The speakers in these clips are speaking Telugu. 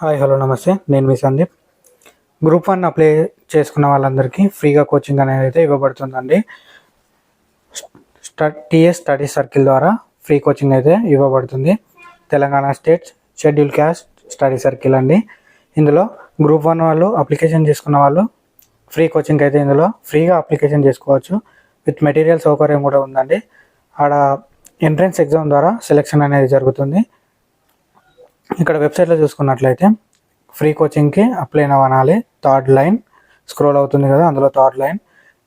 హాయ్ హలో నమస్తే. నేను మీ సందీప్. గ్రూప్ వన్ అప్లై చేసుకున్న వాళ్ళందరికీ ఫ్రీగా కోచింగ్ అనేది అయితే ఇవ్వబడుతుందండి. స్ట టీఎస్ స్టడీ సర్కిల్ ద్వారా ఫ్రీ కోచింగ్ అయితే ఇవ్వబడుతుంది. Telangana state scheduled caste study circle అండి. ఇందులో గ్రూప్ వన్ వాళ్ళు అప్లికేషన్ చేసుకున్న వాళ్ళు ఫ్రీ కోచింగ్ అయితే ఇందులో ఫ్రీగా అప్లికేషన్ చేసుకోవచ్చు. విత్ మెటీరియల్ సౌకర్యం కూడా ఉందండి. ఆడ ఎంట్రన్స్ ఎగ్జామ్ ద్వారా సెలెక్షన్ అనేది జరుగుతుంది. ఇక్కడ వెబ్సైట్లో చూసుకున్నట్లయితే ఫ్రీ కోచింగ్కి అప్లై అవ్వాలి థర్డ్ లైన్ స్క్రోల్ అవుతుంది కదా అందులో థర్డ్ లైన్.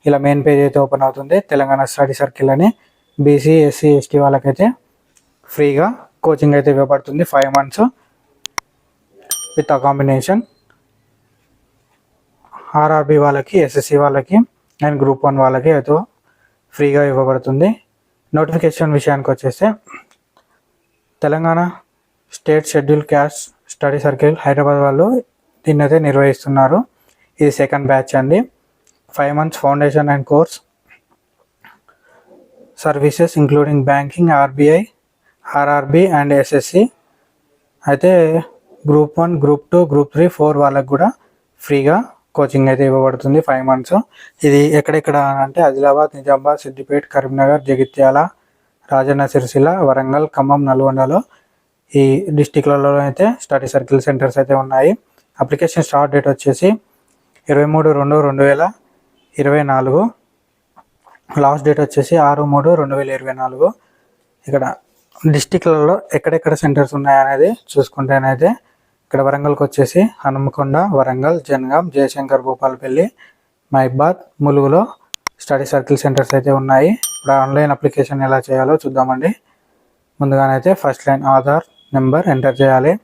ఇలా మెయిన్ పేజ్ అయితే ఓపెన్ అవుతుంది తెలంగాణ స్టడీ సర్కిల్ అని. బీసీ ఎస్సీ ఎస్టీ వాళ్ళకైతే ఫ్రీగా కోచింగ్ అయితే ఇవ్వబడుతుంది ఫైవ్ మంత్స్ విత్ ఆ కాంబినేషన్. ఆర్ఆర్బి వాళ్ళకి ఎస్ఎస్సి వాళ్ళకి అండ్ గ్రూప్ వన్ వాళ్ళకి అయితే ఫ్రీగా ఇవ్వబడుతుంది. నోటిఫికేషన్ విషయానికి వచ్చేస్తే Telangana state scheduled caste study circle Hyderabad వాళ్ళు దీన్ని అయితే నిర్వహిస్తున్నారు. ఇది సెకండ్ బ్యాచ్ అండి. Five months foundation and course services including banking RBI RRB and SSC అయితే group one group two group three four వాళ్ళకు కూడా ఫ్రీగా కోచింగ్ అయితే ఇవ్వబడుతుంది ఫైవ్ మంత్స్ ఇది ఎక్కడెక్కడ అంటే ఆదిలాబాద్ నిజామాబాద్ సిద్దిపేట్ కరీంనగర్ జగిత్యాల రాజన్న సిరిసిల్ల వరంగల్ ఖమ్మం నల్గొండలో ఈ డిస్టిక్లలో అయితే స్టడీ సర్కిల్ సెంటర్స్ అయితే ఉన్నాయి. అప్లికేషన్ స్టార్ట్ డేట్ వచ్చేసి ఇరవై మూడు రెండు రెండు వేల ఇరవై నాలుగు. లాస్ట్ డేట్ వచ్చేసి ఆరు మూడు రెండు వేల ఇరవై నాలుగు. ఇక్కడ డిస్టిక్లలో ఎక్కడెక్కడ సెంటర్స్ ఉన్నాయనేది చూసుకుంటేనైతే ఇక్కడ వరంగల్కి వచ్చేసి హనుమకొండ వరంగల్ జనగాం జయశంకర్ భూపాలపల్లి మైబాద్ ములుగులో స్టడీ సర్కిల్ సెంటర్స్ అయితే ఉన్నాయి. ఇప్పుడు ఆన్లైన్ అప్లికేషన్ ఎలా చేయాలో చూద్దామండి. ముందుగానైతే first line Aadhaar number enter చేయాలి.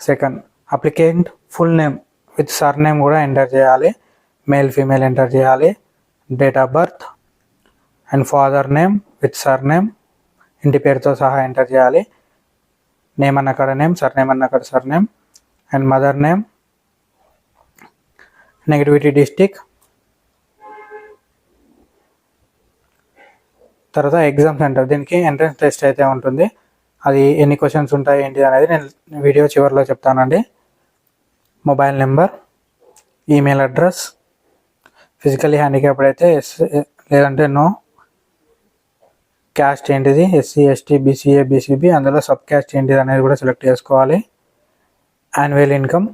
Second applicant full name with surname కూడా ఎంటర్ చేయాలి. మేల్ ఫీమేల్ ఎంటర్ చేయాలి. Date of birth and father name with surname name పేరుతో సహా ఎంటర్ చేయాలి. నేమ్ అన్న నేమ్ సర్ నేమ్ అన్న కాడ sir name and mother name negativity district తర్వాత ఎగ్జామ్ సెంటర్ దీనికి ఎంట్రన్స్ టెస్ట్ అయితే ఉంటుంది. అది ఎన్ని క్వశ్చన్స్ ఉంటాయి ఏంటి అనేది నేను వీడియో చివరిలో చెప్తానండి. Mobile number email address physically handicapped అయితే ఎస్ లేదంటే నో క్యాస్ట్ ఏంటిది? ఎస్సీ ఎస్టీ బీసీఏ బీసీబీ అందులో సబ్ క్యాస్ట్ ఏంటిది అనేది కూడా సెలెక్ట్ చేసుకోవాలి. Annual income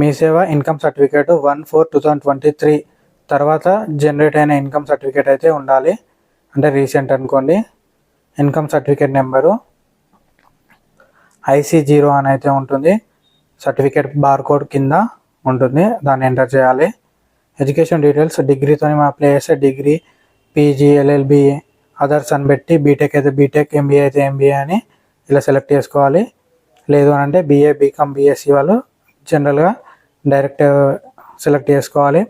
Mee Seva income certificate one four two thousand twenty three తర్వాత జనరేట్ అయిన ఇన్కమ్ సర్టిఫికేట్ అయితే ఉండాలి. అంటే రీసెంట్ అనుకోండి income certificate number IC zero అని అయితే ఉంటుంది. సర్టిఫికేట్ బార్ కోడ్ కింద ఉంటుంది. దాన్ని ఎంటర్ చేయాలి. ఎడ్యుకేషన్ డీటెయిల్స్ డిగ్రీతో మనం అప్లై చేస్తే డిగ్రీ పీజీ ఎల్ఎల్బి అదర్స్ అని పెట్టి బీటెక్ అయితే బీటెక్ ఎంబీఏ అయితే ఎంబీఏ అని ఇలా సెలెక్ట్ చేసుకోవాలి. లేదు అని అంటే బీఏ బీకామ్ బీఎస్సీ వాళ్ళు జనరల్గా డైరెక్ట్ సెలెక్ట్ చేసుకోవాలి.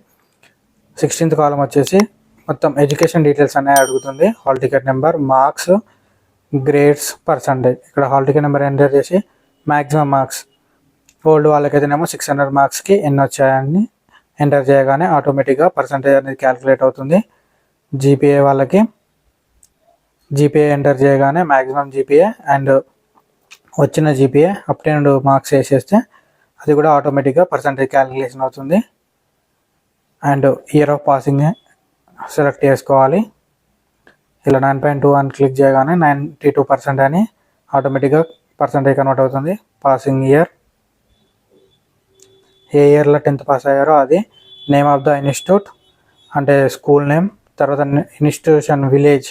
సిక్స్టీన్త్ కాలం వచ్చేసి మొత్తం ఎడ్యుకేషన్ డీటెయిల్స్ అనేవి అడుగుతుంది. Hall ticket number marks grades percentage. ఇక్కడ హాల్ టికెట్ నెంబర్ ఎంటర్ చేసి మ్యాక్సిమం మార్క్స్. ఓల్డ్ వాళ్ళకైతేనేమో సిక్స్ హండ్రెడ్ మార్క్స్కి ఎన్ని వచ్చాయని ఎంటర్ చేయగానే ఆటోమేటిక్గా పర్సంటేజ్ అనేది క్యాలిక్యులేట్ అవుతుంది. జీపీఏ వాళ్ళకి. జీపీఏ ఎంటర్ చేయగానే మ్యాక్సిమం జీపీఏ అండ్ వచ్చిన జీపీఏ అప్టెండ్ మార్క్స్ వేసేస్తే అది కూడా ఆటోమేటిక్గా పర్సంటేజ్ క్యాలిక్యులేషన్ అవుతుంది. And year of passing select చేసుకోవాలి. ఇలా నైన్ పాయింట్ టూ అని క్లిక్ చేయగానే నైంటీ టూ పర్సెంట్ అని ఆటోమేటిక్గా పర్సెంటేజ్ కన్వర్ట్ అవుతుంది. పాసింగ్ ఇయర్ ఏ ఇయర్లో టెన్త్ పాస్ అయ్యారో అది నేమ్ ఆఫ్ ద ఇన్స్టిట్యూట్ అంటే స్కూల్ నేమ్ తర్వాత institution village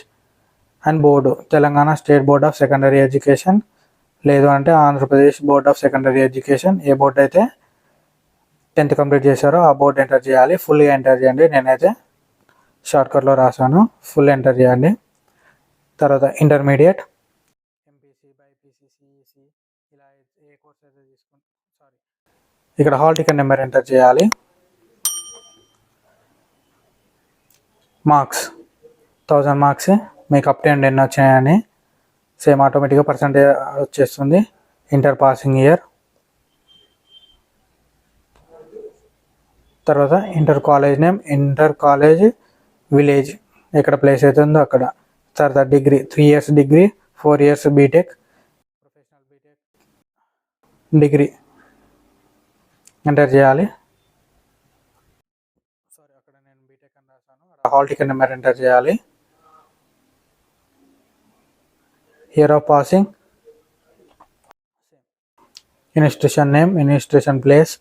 and board Telangana state board of secondary education లేదు అంటే Andhra Pradesh board of secondary education A board అయితే టెన్త్ కంప్లీట్ చేశారో ఆ బోర్డు ఎంటర్ చేయాలి. ఫుల్గా ఎంటర్ చేయండి. నేనైతే షార్ట్కట్లో రాశాను. ఫుల్ ఎంటర్ చేయండి. తర్వాత ఇంటర్మీడియట్. ఎంపీసీ బైపీసీ సిఈసి ఇలా ఏ కోర్స్ అయితే తీసుకుంటే సారీ. ఇక్కడ హాల్ టికెట్ నెంబర్ ఎంటర్ చేయాలి. మార్క్స్. థౌజండ్ మార్క్స్ మీకు అప్ టెన్ ఎన్ని వచ్చాయని సేమ్ ఆటోమేటిక్గా పర్సంటేజ్ వచ్చేస్తుంది. Inter passing year. తర్వాత inter college name. Inter college village ఎక్కడ ప్లేస్ అవుతుందో అక్కడ. తర్వాత degree three years degree four years BTech professional BTech degree enter చేయాలి. సారీ అక్కడ నేను బీటెక్ అని రాశాను. హాల్ టికెట్ నెంబర్ ఎంటర్ చేయాలి. Year of passing institution name institution place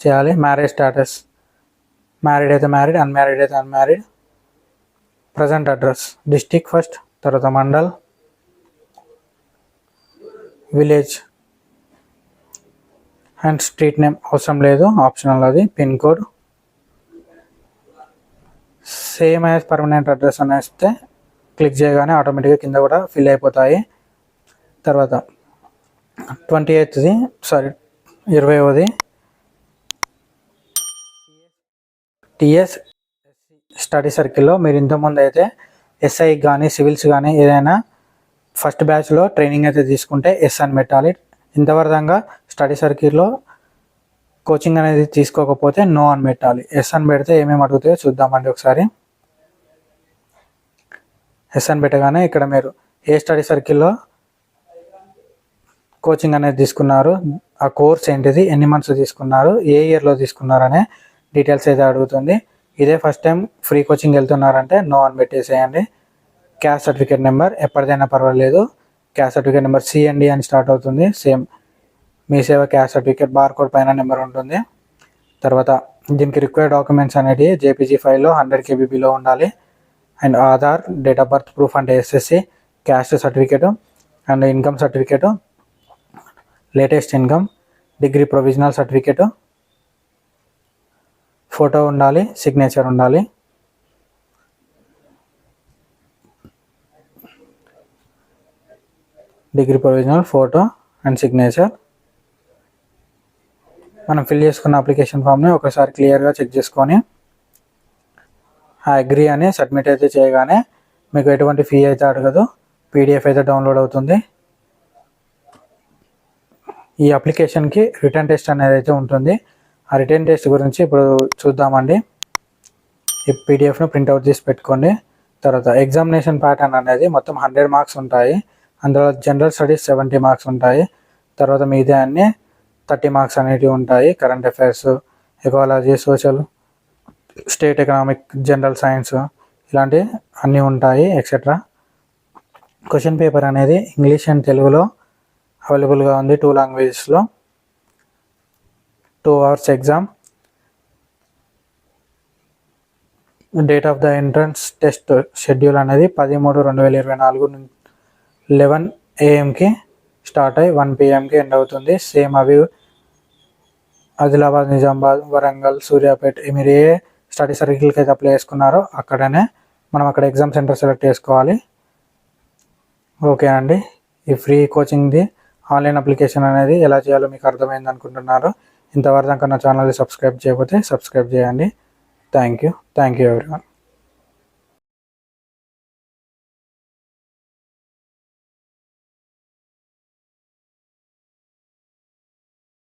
చేయాలి. మ్యారేజ్ స్టేటస్ మ్యారీడ్ అయితే మ్యారీడ్ అన్మ్యారీడ్ అయితే unmarried present address district first తర్వాత mandal village and street name అవసరం లేదు ఆప్షనల్ అది pin code same as permanent address అని క్లిక్ చేయగానే ఆటోమేటిక్గా కింద కూడా ఫిల్ అయిపోతాయి. తర్వాత ట్వంటీ ఎయిత్ది సారీ ఇరవైవది. టిఎస్ స్టడీ సర్కిల్లో మీరు ఇంతకుముందు అయితే ఎస్ఐ కానీ సివిల్స్ కానీ ఏదైనా ఫస్ట్ బ్యాచ్లో ట్రైనింగ్ అయితే తీసుకుంటే ఎస్ అని పెట్టాలి. ఇంతవరదంగా స్టడీ సర్కిల్లో కోచింగ్ అనేది తీసుకోకపోతే నో అని పెట్టాలి. ఎస్ అని పెడితే ఏమేమి అడుగుతాయో చూద్దామండి ఒకసారి. ఎస్ అని పెట్టగానే ఇక్కడ మీరు ఏ స్టడీ సర్కిల్లో కోచింగ్ అనేది తీసుకున్నారు ఆ కోర్స్ ఏంటిది ఎన్ని మంత్స్ తీసుకున్నారు ఏ ఇయర్లో తీసుకున్నారు అనే డీటెయిల్స్ అయితే అడుగుతుంది. ఇదే ఫస్ట్ టైం ఫ్రీ కోచింగ్ వెళ్తున్నారంటే నో అని పెట్టేసేయండి క్యాస్ట్ సర్టిఫికేట్ నెంబర్ ఎప్పటిదైనా పర్వాలేదు. Caste certificate number C M D అని స్టార్ట్ అవుతుంది. Same Mee Seva caste certificate bar code పైన నెంబర్ ఉంటుంది. తర్వాత దీనికి రిక్వైర్డ్ డాక్యుమెంట్స్ అనేవి జేపీజీ ఫైల్లో హండ్రెడ్ కేబీబీలో ఉండాలి. And Aadhaar date of birth proof అంటే SSC caste certificate and income certificate latest income degree provisional certificate photo ఉండాలి సిగ్నేచర్ ఉండాలి. Degree provisional photo and signature మనం ఫిల్ చేసుకున్న అప్లికేషన్ ఫామ్ని ఒకసారి క్లియర్గా చెక్ చేసుకొని ఆ అగ్రి అని సబ్మిట్ అయితే చేయగానే మీకు ఎటువంటి ఫీ అయితే అడగదు. పీడిఎఫ్ అయితే డౌన్లోడ్ అవుతుంది. ఈ అప్లికేషన్కి రిటర్న్ టెస్ట్ అనేది అయితే ఉంటుంది. ఆ రిటర్న్ టెస్ట్ గురించి ఇప్పుడు చూద్దామండి. ఈ పీడిఎఫ్ను ప్రింట్అవుట్ చేసి పెట్టుకోండి. తర్వాత ఎగ్జామినేషన్ ప్యాటర్న్ అనేది మొత్తం హండ్రెడ్ మార్క్స్ ఉంటాయి. అందులో జనరల్ స్టడీస్ సెవెంటీ మార్క్స్ ఉంటాయి. తర్వాత మిగతా అన్ని థర్టీ మార్క్స్ అనేటివి ఉంటాయి. Current affairs ecology social state economic general science ఇలాంటివి అన్నీ ఉంటాయి ఎక్సెట్రా క్వశ్చన్ పేపర్ అనేది ఇంగ్లీష్ అండ్ తెలుగులో అవైలబుల్గా ఉంది. Two లాంగ్వేజెస్లో two hours exam. Date of the entrance test schedule అనేది పదిమూడు రెండు వేల ఇరవై నాలుగు లెవెన్ ఏఎంకి స్టార్ట్ అయ్యి వన్ పిఎంకి ఎండ్ అవుతుంది. సేమ్ అవి ఆదిలాబాద్ నిజామాబాద్ వరంగల్ సూర్యాపేట మీరు ఏ స్టడీ సర్కిల్కి అయితే అప్లై చేసుకున్నారో అక్కడనే మనం అక్కడ ఎగ్జామ్ సెంటర్ సెలెక్ట్ చేసుకోవాలి. ఓకే అండి. ఈ ఫ్రీ కోచింగ్ది ఆన్లైన్ అప్లికేషన్ అనేది ఎలా చేయాలో మీకు అర్థమైంది అనుకుంటున్నారు. ఇంతవరకు నా ఛానల్ని సబ్స్క్రైబ్ చేయకపోతే సబ్స్క్రైబ్ చేయండి. Thank you thank you everyone